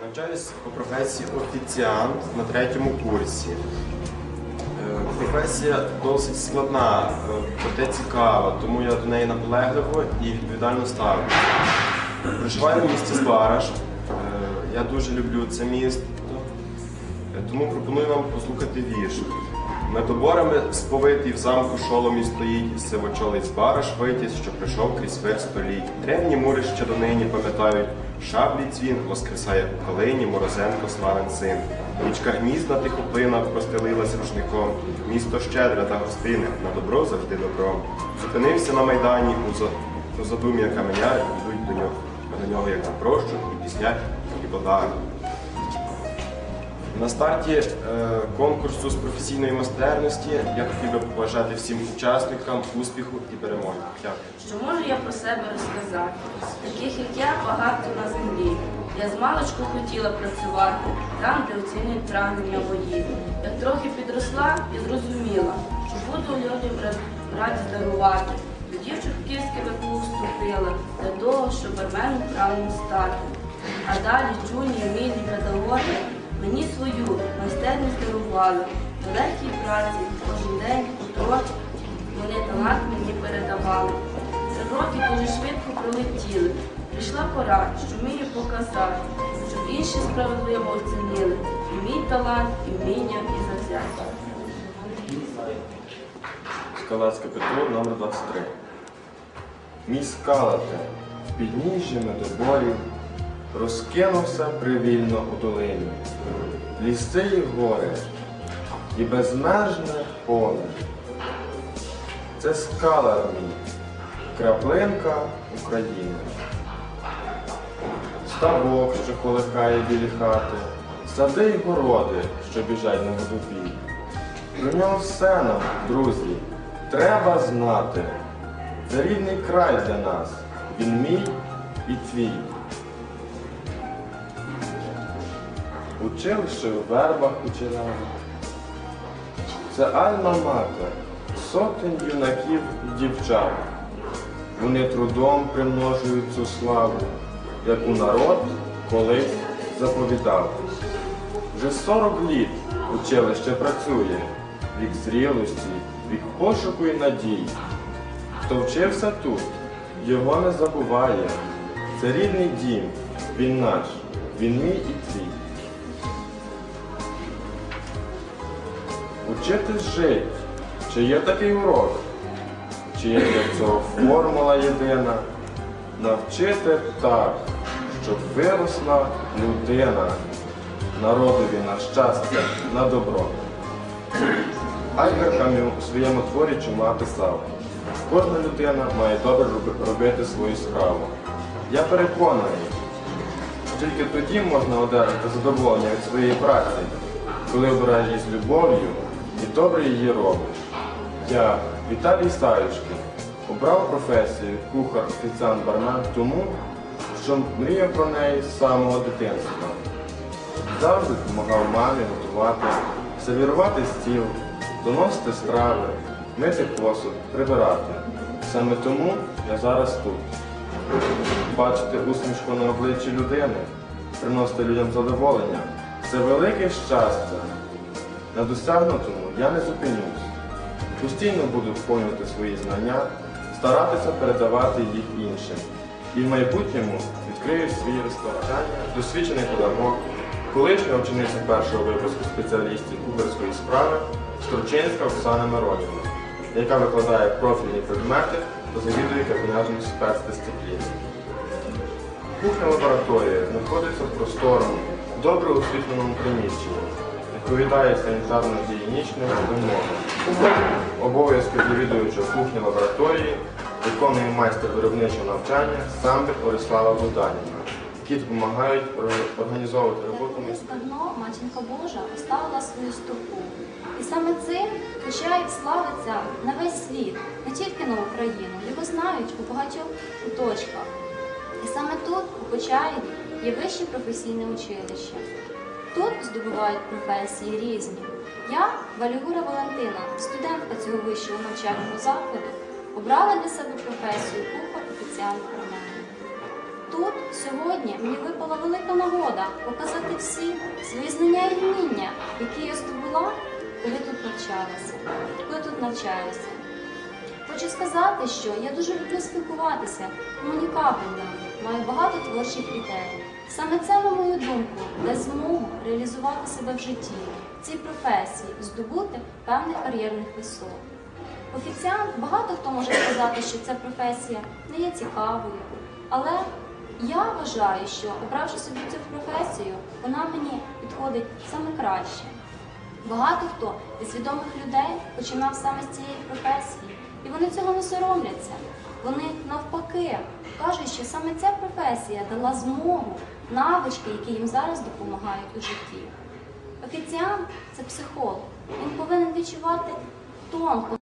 Навчаюсь по професії офіціант на третьому курсі. Е, Професія досить складна, проте цікава, тому я до неї наполегливо і відповідально ставлюся. Проживаю в місті Збараж. Е, Я дуже люблю це місто, тому пропоную вам послухати вірш. Медоборами сповитий в замку шоломі стоїть, сивочолий Збараж витязь, що прийшов крізь вир століть. Древні мури ще донині пам'ятають, шаблі дзвін воскресає у калині Морозенко славен син. Нічка гнізда тихоплина простелилась рушником, місто щедре та гостине, на добро завжди добро. Зупинився на майдані у, за... у задум'я каменя, йдуть до нього, до нього як на прощу, і піснять, і подарунок. На старті е, конкурсу з професійної майстерності я хотів би побажати всім учасникам успіху і перемоги. Дякую. Що можу я про себе розказати? Таких як я багато на землі. Я з маличку хотіла працювати там, де оцінюють прагнення воїв. Як трохи підросла і зрозуміла, що буду людям ра- радість дарувати. До дівчих в київське ВПУ вступила для того, щоб барменом правильно стати. А далі чуні, вмілі педагоги мені свою майстерність дарували. До праці кожен день утро вони талант мені передавали. Три роки дуже швидко пролетіли. Прийшла пора, що вмію показати, щоб інші справедливо оцінили і мій талант, і вміння, і завзяття. Скалацьке ПТУ номер 23. Мій скалате в підніжжі медоборів розкинувся привільно у долині. Ліси і гори і безмежне поле. Це скала мій, краплинка України. Ставок, що колихає білі хати, сади й городи, що біжать на водопій. Про нього все нам, друзі, треба знати. Це рідний край для нас. Він мій і твій. Училище у вербах кучерявих. Це альма-матер, сотень юнаків і дівчат. Вони трудом примножують цю славу, яку народ колись заповідав. Вже 40 літ училище працює, вік зрілості, вік пошуку і надій. Хто вчився тут, його не забуває. Це рідний дім, він наш, він мій і твій. Учитись жить, чи є такий урок, чи є для цього формула єдина. Навчити так, щоб виросла людина народові на щастя, на добро. Альбер Камю у своєму творі чума писав, кожна людина має добре робити свою справу. Я переконаний, що тільки тоді можна одержати задоволення від своєї праці, коли обираєш любов'ю і добре її робиш. Я, Віталій Савічкин, обрав професію кухар, офіціант, бармен тому, що мріяв про неї з самого дитинства. Завжди допомагав мамі готувати, сервірувати стіл, доносити страви, мити посуд, прибирати. Саме тому я зараз тут. Бачити усмішку на обличчі людини, приносити людям задоволення це велике щастя. На досягнутому я не зупинюсь. Постійно буду вповнювати свої знання, старатися передавати їх іншим. І в майбутньому відкрию свій ресторан. Досвідчений педагог, колишня учениця першого випуску спеціалістів кухарської справи Стручинська Оксана Миронівна, яка викладає профільні предмети та завідує кабінетом спецдисциплін. Кухня лабораторія знаходиться в просторому, добре освітленому приміщенні, відповідає санітарно-гігієнічним вимогам. Обов'язки завідуючого кухні лабораторії виконує майстер виробничого навчання Самбір Орислава Буданіна, які допомагають організовувати роботу. Давно матінка Божа оставила свою стопу. І саме цим Почаїв славиться на весь світ, не тільки на Україну. Його знають у багатьох куточках. І саме тут, у Почаєві, є вище професійне училище. Тут здобувають професії різні. Я, Валігура Валентина, студентка цього вищого навчального закладу, обрала для себе професію кухар офіціант карману. Тут сьогодні мені випала велика нагода показати всі свої знання і вміння, які я здобула, коли тут навчалася, коли тут навчаюся. Хочу сказати, що я дуже люблю спілкуватися, комунікабельна, маю багато творчих ідей. Саме це, на мою думку, дасть змогу реалізувати себе в житті, в цій професії, здобути певних кар'єрних висот. Офіціант багато хто може сказати, що ця професія не є цікавою, але я вважаю, що обравши собі цю професію, вона мені підходить саме краще. Багато хто із відомих людей починав саме з цієї професії, і вони цього не соромляться. Вони навпаки кажуть, що саме ця професія дала змогу, навички, які їм зараз допомагають у житті. Офіціант це психолог. Він повинен відчувати тонко.